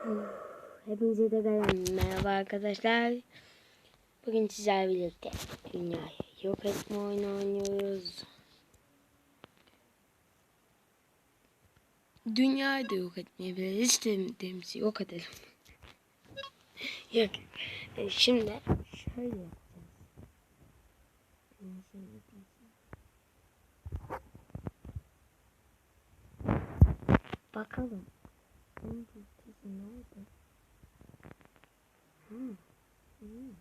Hepinize de merhaba arkadaşlar. Bugün sizlerle birlikte dünyayı yok etme oyunu oynuyoruz. Dünyayı da yok etmeyebiliriz. İstediğimizi yok edelim. yok. E, Şimdi şöyle yapacağız. Bakalım. Bulutası nerede? Hmm. Hmm.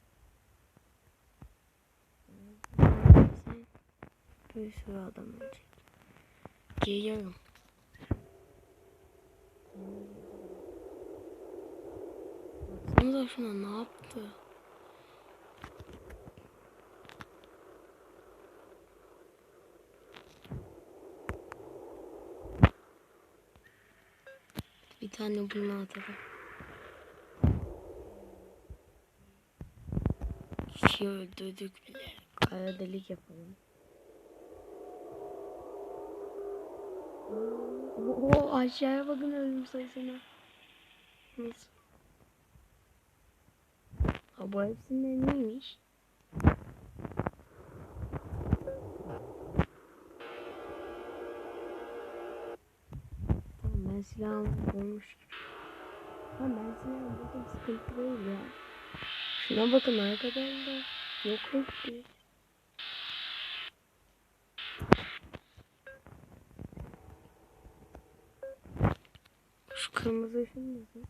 Sen bir sürü adam ölecek. Geliyorum. Baksanıza şuna ne yaptı? Bir tane bunu atalım. Kişiyi öldürdük bile. Kara delik yapalım. Oo, aşağıya bakın ölüm sayısına. Nasıl? Ha, bu hepsinde neymiş? Ben silahım olmuş. Tamam ben silahım buldum sıkıntı değil ya. Şuna bakın arkadaşlar. Yok etti. Şu kırmızı ışın nasıl?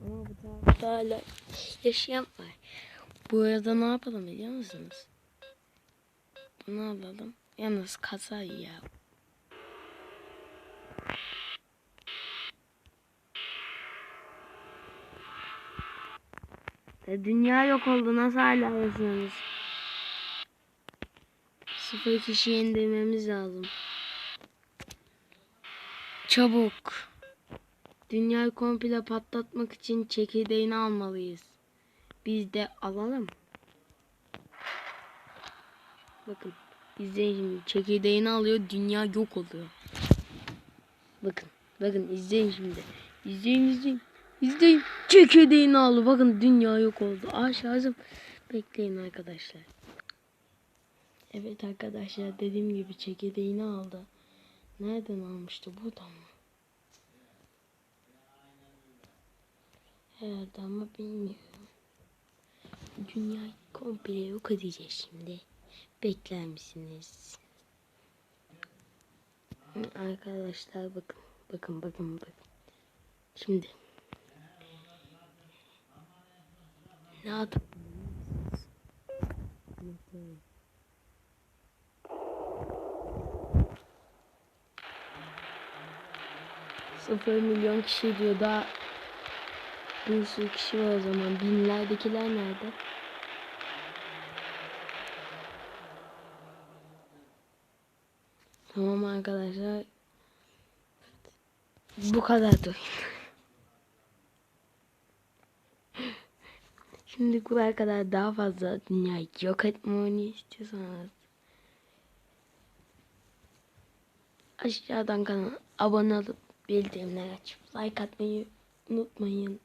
Ama bu tarafta hala yaşayan var. Bu arada ne yapalım biliyor musunuz? Bunu alalım. Yalnız kasa ya. E, dünya yok oldu. Nasıl hala yaşıyorsunuz? Sıfır kişi indirmemiz lazım. Çabuk. Dünyayı komple patlatmak için çekirdeğini almalıyız. Biz de alalım. Bakın. İzleyin şimdi. Çekirdeğini alıyor. Dünya yok oluyor. Bakın. Bakın izleyin şimdi. İzleyin izleyin. İzleyin. Çekirdeğini aldı. Bakın dünya yok oldu. Aşağıcım. Bekleyin arkadaşlar. Evet arkadaşlar dediğim gibi çekirdeğini aldı. Nereden almıştı? Buradan mı? Herhalde ama bilmiyorum. Dünyayı komple yok edeceğiz şimdi. Bekler misiniz? Arkadaşlar bakın. Bakın bakın bakın. Şimdi. Ne yapayım? Sıfır milyon kişi diyor daha bir sürü kişi var o zaman. Binlerdekiler nerede? Tamam arkadaşlar. Bu kadar da. Şimdi bu kadar daha fazla dünyayı yok etme oyunu istiyorsanız aşağıdan kanala abone olup bildirimler açıp like atmayı unutmayın.